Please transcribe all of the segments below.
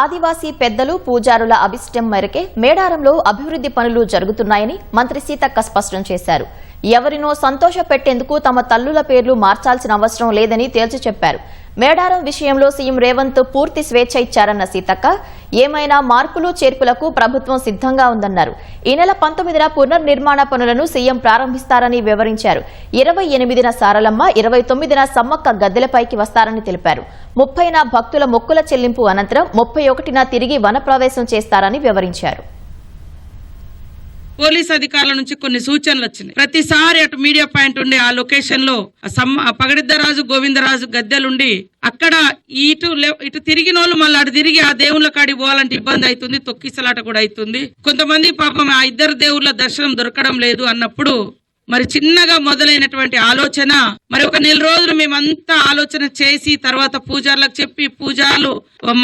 ఆదివాసీ పెద్దలు పూజారుల అభిష్టం మేరకే మేడారంలో అభివృద్ధి పనులు జరుగుతున్నాయని మంత్రి సీతక్క స్పష్టం చేశారు. ఎవరినో సంతోషపెట్టేందుకు తమ తల్లుల పేర్లు మార్చాల్సిన అవసరం లేదని తేల్చి చెప్పారు. మేడారం విషయంలో సీఎం రేవంత్ పూర్తి స్వేచ్ఛ ఇచ్చారన్న సీతక్క ఏమైనా మార్పులు చేర్పులకు ప్రభుత్వం సిద్ధంగా ఉందన్నారు. ఈ నెల పంతొమ్మిదిన పునర్నిర్మాణ పనులను సీఎం ప్రారంభిస్తారని వివరించారు. ఇరవై ఎనిమిదిన సారలమ్మ ఇరవై తొమ్మిదిన సమ్మక్క గద్దెలపైకి వస్తారని తెలిపారు. ముప్పైన భక్తుల మొక్కుల చెల్లింపు అనంతరం ముప్పై ఒకటిన తిరిగి వనప్రవేశం చేస్తారని వివరించారు. పోలీస్ అధికారుల నుంచి కొన్ని సూచనలు వచ్చినాయి. ప్రతిసారి అటు మీడియా పాయింట్ ఉండే ఆ లొకేషన్లో పగడిద్దరాజు గోవిందరాజు గద్దెలుండి అక్కడ ఇటు లే- ఇటు తిరిగిన వాళ్ళు మళ్ళీ అటు తిరిగి ఆ దేవుళ్ళ కాడికి పోవాలంటే ఇబ్బంది అవుతుంది తొక్కిసలాట కూడా అవుతుంది కొంతమంది పాపం ఆ ఇద్దరు దేవుళ్ళ దర్శనం దొరకడం లేదు అన్నప్పుడు మరి చిన్నగా మొదలైనటువంటి ఆలోచన మరి ఒక నెల రోజులు మేమంతా ఆలోచన చేసి తర్వాత పూజార్లకు చెప్పి పూజార్లు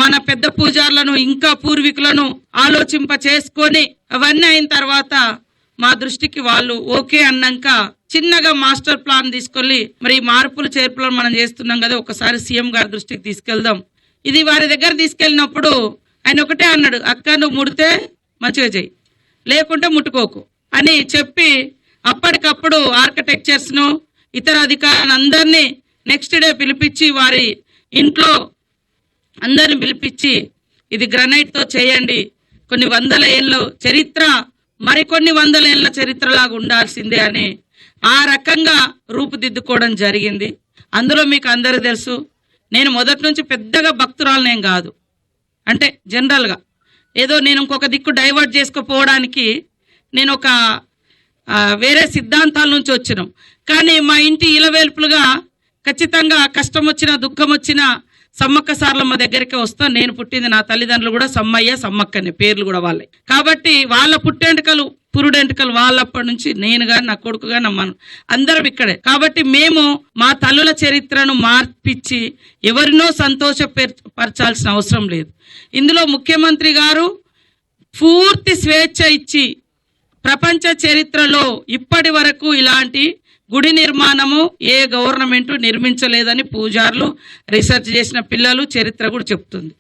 మన పెద్ద పూజార్లను ఇంకా పూర్వీకులను ఆలోచింప చేసుకొని అవన్నీ అయిన తర్వాత మా దృష్టికి వాళ్ళు ఓకే అన్నాక చిన్నగా మాస్టర్ ప్లాన్ తీసుకొని మరి ఈ మార్పులు చేర్పులను మనం చేస్తున్నాం కదా ఒకసారి సీఎం గారి దృష్టికి తీసుకెళ్దాం. ఇది వారి దగ్గర తీసుకెళ్ళినప్పుడు ఆయన ఒకటే అన్నాడు అక్క నువ్వు ముడితే మంచిగా చెయ్యి లేకుంటే ముట్టుకోకు అని చెప్పి అప్పటికప్పుడు ఆర్కిటెక్చర్స్ను ఇతర అధికారులను అందరినీ నెక్స్ట్ డే పిలిపించి వారి ఇంట్లో అందరిని పిలిపించి ఇది గ్రనైట్తో చేయండి. కొన్ని వందల ఏళ్ళు చరిత్ర మరికొన్ని వందల ఏళ్ళ చరిత్రలాగా ఉండాల్సిందే అని ఆ రకంగా రూపుదిద్దుకోవడం జరిగింది. అందులో మీకు అందరూ తెలుసు నేను మొదటి నుంచి పెద్దగా భక్తురాలనేం కాదు. అంటే జనరల్గా ఏదో నేను ఇంకొక దిక్కు డైవర్ట్ చేసుకోపోవడానికి నేను ఒక వేరే సిద్ధాంతాల నుంచి వచ్చినాం. కానీ మా ఇంటి ఇలవేల్పులుగా ఖచ్చితంగా కష్టం వచ్చినా దుఃఖం వచ్చినా సమ్మక్క సార్లమ్మ దగ్గరికి వస్తా. నేను పుట్టింది నా తల్లిదండ్రులు కూడా సమ్మయ్య సమ్మక్కనే. పేర్లు కూడా వాళ్ళే. కాబట్టి వాళ్ళ పుట్టెంటుకలు పురుడెంటుకలు వాళ్ళప్పటి నుంచి నేను కానీ నా కొడుకు కానీ నా అందరం ఇక్కడే. కాబట్టి మేము మా తల్లుల చరిత్రను మార్పిచ్చి ఎవరినో సంతోష పరచాల్సిన అవసరం లేదు. ఇందులో ముఖ్యమంత్రి గారు పూర్తి స్వేచ్ఛ ఇచ్చి ప్రపంచ చరిత్రలో ఇప్పటి వరకు ఇలాంటి గుడి నిర్మాణము ఏ గవర్నమెంట్ నిర్మించలేదని పూజారులు రీసెర్చ్ చేసిన పిల్లలు చరిత్ర కూడా చెప్తుంది.